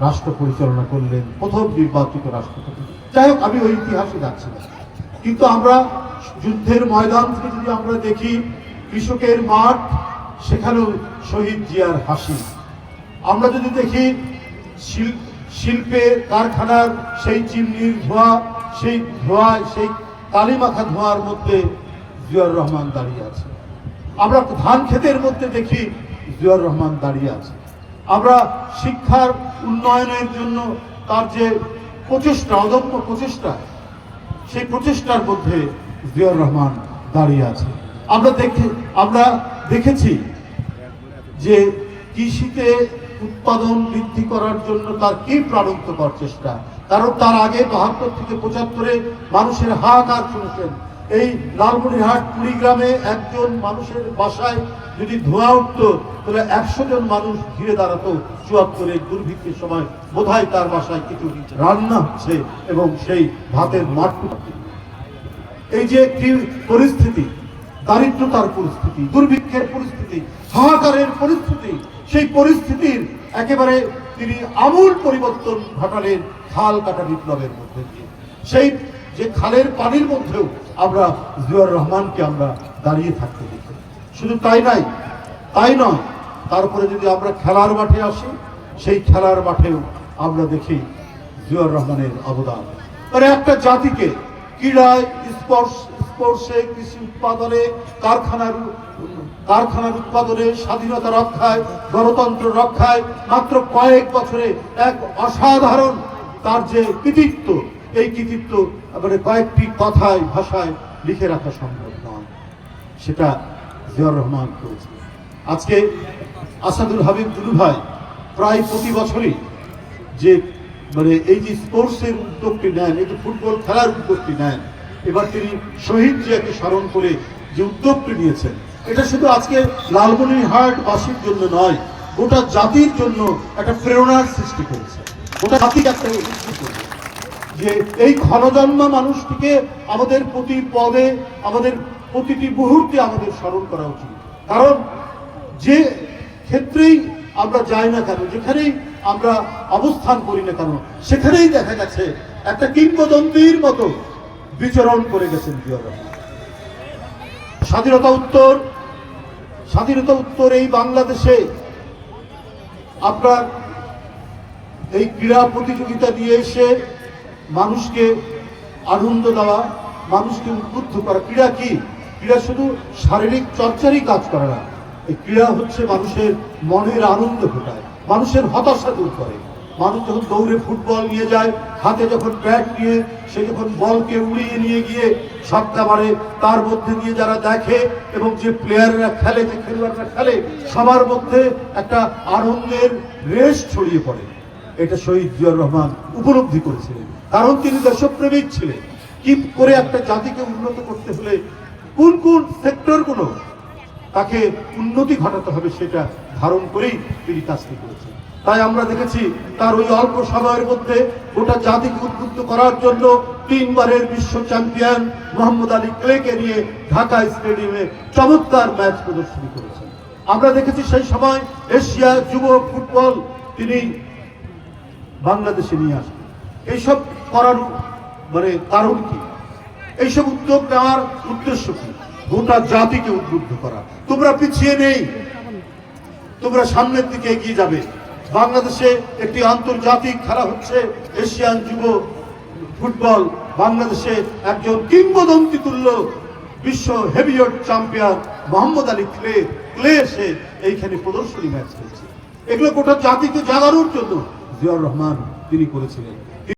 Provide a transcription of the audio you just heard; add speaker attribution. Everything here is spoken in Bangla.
Speaker 1: রাষ্ট্র পরিচালনা করলেন, প্রথম নির্বাচিত রাষ্ট্রপতি। যাই হোক, আমি ওই ইতিহাসে যাচ্ছি না। কিন্তু আমরা যুদ্ধের ময়দান থেকে যদি আমরা দেখি, কৃষকের মাঠ, সেখানেও শহীদ জিয়ার হাসি। আমরা যদি দেখি, শিল- শিল্পে কারখানার সেই চিমনির ধোঁয়া, সেই ধোঁয়ায়, সেই কালিমাখা ধোঁয়ার মধ্যে জিয়াউর রহমান দাঁড়িয়ে আছে। আমরা ধান ক্ষেতের মধ্যে দেখি, জিয়াউর রহমান দাঁড়িয়ে আছে। আমরা শিক্ষার উন্নয়নের জন্য তার যে প্রচেষ্টা, অদম্য প্রচেষ্টা, সেই প্রচেষ্টার মধ্যে জিয়াউর রহমান দাঁড়িয়ে আছে। আমরা দেখে, আমরা দেখেছি যে কৃষিতে উৎপাদন বৃদ্ধি করার জন্য তার কি প্রাণান্তকর চেষ্টা। কারণ তার আগে বাহাত্তর থেকে পঁচাত্তরে মানুষের হাহাকার শুনেছেন। এই লালমনিরহাট কুড়িগ্রামে একজন মানুষের বাসায় যদি ধোঁয়া উঠতো, তাহলে একশো জন মানুষ ঘিরে দাঁড়াতো চুয়াত্তরে দুর্ভিক্ষের সময়। বোধহয় তার বাসায় কিছু রান্না হচ্ছে এবং সেই ভাতের মাঠটুকু। এই যে একটি পরিস্থিতি, দারিদ্রতার পরিস্থিতি, দুর্ভিক্ষের পরিস্থিতি, হাহাকারের পরিস্থিতি, সেই পরিস্থিতির একেবারে তিনি আমূল পরিবর্তন ঘটালেন খাল কাটা বিপ্লবের মধ্যে দিয়ে। সেই যে খালের পানির মধ্যেও আমরা জিয়াউর রহমানকে আমরা দাঁড়িয়ে থাকতে দেখি। শুধু তাই নাই, তাই নয়, তারপরে যদি আমরা খেলার মাঠে আসি, সেই খেলার মাঠেও আমরা দেখি জিয়াউর রহমানের অবদান। মানে একটা জাতিকে ক্রীড়ায় স্পর্শ, স্পর্শে, কৃষি উৎপাদনে, কারখানার কারখানার উৎপাদনে, স্বাধীনতা রক্ষায়, গণতন্ত্র রক্ষায় মাত্র কয়েক বছরে এক অসাধারণ তার যে কৃতিত্ব এই কৃতিত্ব মানে কয়েকটি কথায়, ভাষায় লিখে রাখা সম্ভব নয়। সেটা জিয়াউর রহমান করেছে আজকে আসাদুল হাবিব দুলু ভাই প্রায় প্রতি বছরই যে মানে এই যে স্পোর্টসের উদ্যোগটি নেন, এই যে ফুটবল খেলার উদ্যোগটি নেন, এবার তিনি শহীদ জিয়াকে স্মরণ করে যে উদ্যোগটি নিয়েছেন, এটা শুধু আজকে লালমনিরহাট বাসীর জন্য নয়, গোটা জাতির জন্য একটা প্রেরণার সৃষ্টি করেছে। গোটা জাতিকে একটা যে এই ক্ষণজন্মা মানুষটিকে আমাদের প্রতি পদে, আমাদের প্রতিটি মুহূর্তে আমাদের স্মরণ করা উচিত। কারণ যে ক্ষেত্রেই আমরা যাই না কেন, যেখানেই আমরা অবস্থান করি না কেন, সেখানেই দেখা গেছে একটা কিংবদন্তির মতো বিচরণ করে গেছেন রহমান। স্বাধীনতা উত্তর স্বাধীনতা উত্তর এই বাংলাদেশে আপনার এই ক্রীড়া প্রতিযোগিতা দিয়ে এসে মানুষকে আনন্দ দেওয়া, মানুষকে উদ্বুদ্ধ করা। ক্রীড়া কি? ক্রীড়া শুধু শারীরিক চর্চারই কাজ করে না। এই ক্রীড়া হচ্ছে মানুষের মনের আনন্দ ফোটায় মানুষের হতাশা দূর করে। মানুষ যখন দৌড়ে ফুটবল নিয়ে যায়, হাতে যখন ব্যাট নিয়ে, সে যখন বলকে উড়িয়ে নিয়ে গিয়ে ছক্কা মারে, তার মধ্যে দিয়ে যারা দেখে এবং যে প্লেয়াররা খেলে, যে খেলোয়াড়রা খেলে, সবার মধ্যে একটা আনন্দের রেশ ছড়িয়ে পড়ে। এটা শহীদ জিয়াউর রহমান উপলব্ধি করেছিলেন। কারণ তিনি দেশপ্রেমিক ছিলেন। কি করে একটা জাতিকে উন্নত করতে হলে কোন কোন সেক্টরগুলো তাকে উন্নতি ঘটাতে হবে সেটা ধারণ করেই তিনি কাজটি করেছেন। তাই আমরা দেখেছি তার ওই অল্প সময়ের মধ্যে গোটা জাতিকে উদ্বুদ্ধ করার জন্য তিনবারের বিশ্ব চ্যাম্পিয়ন মোহাম্মদ আলী ক্লেকে নিয়ে ঢাকা স্টেডিয়ামে চমৎকার ম্যাচ প্রদর্শনী করেছেন। আমরা দেখেছি সেই সময় এশিয়া যুব ফুটবল তিনি বাংলাদেশে নিয়ে আসবে এইসব করার মানে কারণ কি? এইসব উদ্যোগ নেওয়ার উদ্দেশ্য কি? গোটা জাতিকে উদ্বুদ্ধ করা। তোমরা পিছিয়ে নেই। তোমরা সামনের দিকে এগিয়ে যাবে। বাংলাদেশে একটি আন্তর্জাতিক খেলা হচ্ছে এশিয়ান যুব ফুটবল। বাংলাদেশে একজন কিংবদন্তি তুল্য বিশ্ব heavyweight champion Muhammad Ali Clay Clay এসে এইখানে প্রদর্শনী ম্যাচ খেলছে। এগুলো গোটা জাতিকে জাগানোর জন্য জিয়াউর রহমান তিনি করেছিলেন।